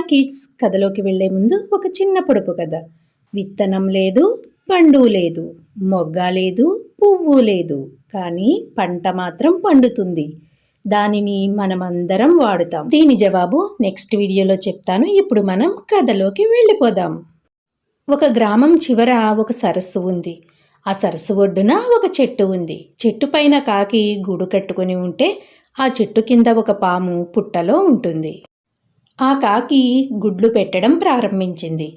Kids కథలోకి వెళ్ళే ముందు ఒక చిన్న పొడుపు కథ. విత్తనం లేదు పండు లేదు మొగ్గ లేదు పువ్వు లేదు కానీ పంట మాత్రం పండుతుంది. దానిని మనమందరం వాడుతాం. దీని జవాబు నెక్స్ట్ వీడియోలో చెప్తాను. ఇప్పుడు మనం కథలోకి వెళ్ళిపోదాం. ఒక గ్రామం చివర ఒక సరస్సు ఉంది. ఆ సరస్సు ఒడ్డున ఒక చెట్టు ఉంది. చెట్టు పైన కాకి గూడు కట్టుకుని ఉంటే ఆ చెట్టు కింద ఒక పాము పుట్టలో ఉంటుంది. ఆ కాకి గుడ్లు పెట్టడం ప్రారంభించింది.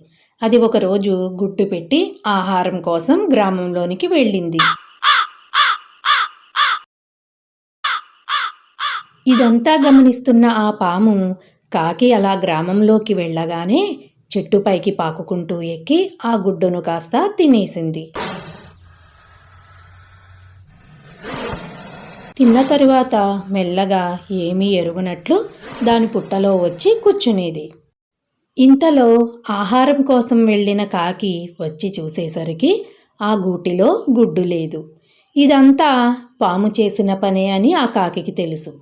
అది ఒకరోజు గుడ్డు పెట్టి ఆహారం కోసం గ్రామంలోనికి వెళ్ళింది. ఇదంతా గమనిస్తున్న ఆ పాము కాకి అలా గ్రామంలోకి వెళ్ళగానే చెట్టుపైకి పాకుకుంటూ ఎక్కి ఆ గుడ్డును కాస్త తినేసింది. తిన్న తరువాత మెల్లగా ఏమీ ఎరుగునట్లు దాని పుట్టలో వచ్చి కూర్చునేది. ఇంతలో ఆహారం కోసం వెళ్ళిన కాకి వచ్చి చూసేసరికి ఆ గూటిలో గుడ్డు లేదు. ఇదంతా పాము చేసిన పనే అని ఆ కాకి తెలుసు.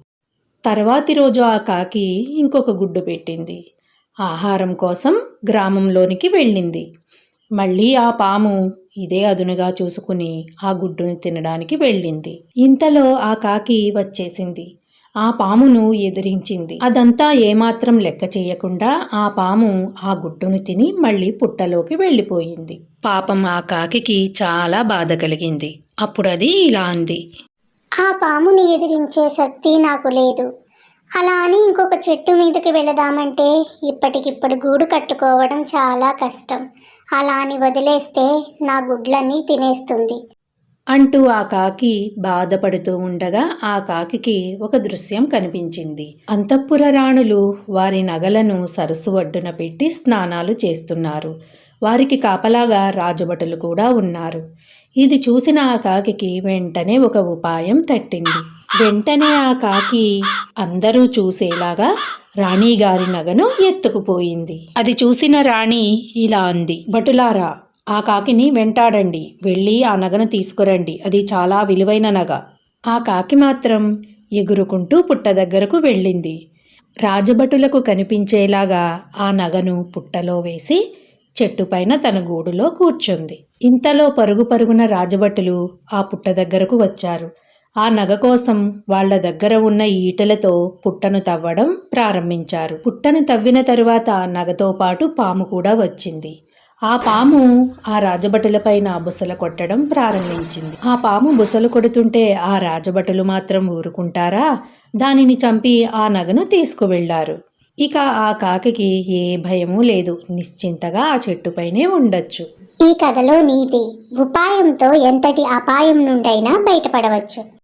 తర్వాతి రోజు ఆ కాకి ఇంకొక గుడ్డు పెట్టింది. ఆహారం కోసం గ్రామంలోనికి వెళ్ళింది. మళ్ళీ ఆ పాము ఇదే అదునుగా చూసుకుని ఆ గుడ్డుని తినడానికి వెళ్ళింది. ఇంతలో ఆ కాకి వచ్చేసింది. ఆ పామును ఎదిరించింది. అదంతా ఏమాత్రం లెక్క చేయకుండా ఆ పాము ఆ గుడ్డును తిని మళ్ళీ పుట్టలోకి వెళ్ళిపోయింది. పాపం ఆ కాకికి చాలా బాధ కలిగింది. అప్పుడు అది ఇలా అంది. ఆ పాముని ఎదిరించే శక్తి నాకు లేదు. అలా అని ఇంకొక చెట్టు మీదకి వెళదామంటే ఇప్పటికిప్పుడు గూడు కట్టుకోవడం చాలా కష్టం. అలా అని వదిలేస్తే నా గుడ్లన్నీ తినేస్తుంది. అంటూ ఆ కాకి బాధపడుతూ ఉండగా ఆ కాకికి ఒక దృశ్యం కనిపించింది. అంతఃపుర రాణులు వారి నగలను సరస్సు ఒడ్డున పెట్టి స్నానాలు చేస్తున్నారు. వారికి కాపలాగా రాజభటులు కూడా ఉన్నారు. ఇది చూసిన ఆ కాకికి వెంటనే ఒక ఉపాయం తట్టింది. వెంటనే ఆ కాకి అందరూ చూసేలాగా రాణిగారి నగను ఎత్తుకుపోయింది. అది చూసిన రాణి ఇలా అంది భటులారా ఆ కాకిని వెంటాడండి. వెళ్ళి ఆ నగను తీసుకురండి. అది చాలా విలువైన నగ. ఆ కాకి మాత్రం ఎగురుకుంటూ పుట్ట దగ్గరకు వెళ్ళింది. రాజభటులకు కనిపించేలాగా ఆ నగను పుట్టలో వేసి చెట్టుపైన తన గూడులో కూర్చుంది. ఇంతలో పరుగు పరుగున రాజభటులు ఆ పుట్ట దగ్గరకు వచ్చారు. ఆ నగ కోసం వాళ్ళ దగ్గర ఉన్న ఈటలతో పుట్టను తవ్వడం ప్రారంభించారు. పుట్టను తవ్విన తరువాత నగతో పాటు పాము కూడా వచ్చింది. ఆ పాము ఆ రాజభటులపైన బుసలు కొట్టడం ప్రారంభించింది. ఆ పాము బుసలు కొడుతుంటే ఆ రాజభటులు మాత్రం ఊరుకుంటారా? దానిని చంపి ఆ నగను తీసుకువెళ్ళారు ఇక ఆ కాకి ఏ భయమూ లేదు. నిశ్చింతగా ఆ చెట్టుపైనే ఉండొచ్చు. ఈ కథలో నీతి ఉపాయంతో ఎంతటి అపాయం నుండైనా బయటపడవచ్చు.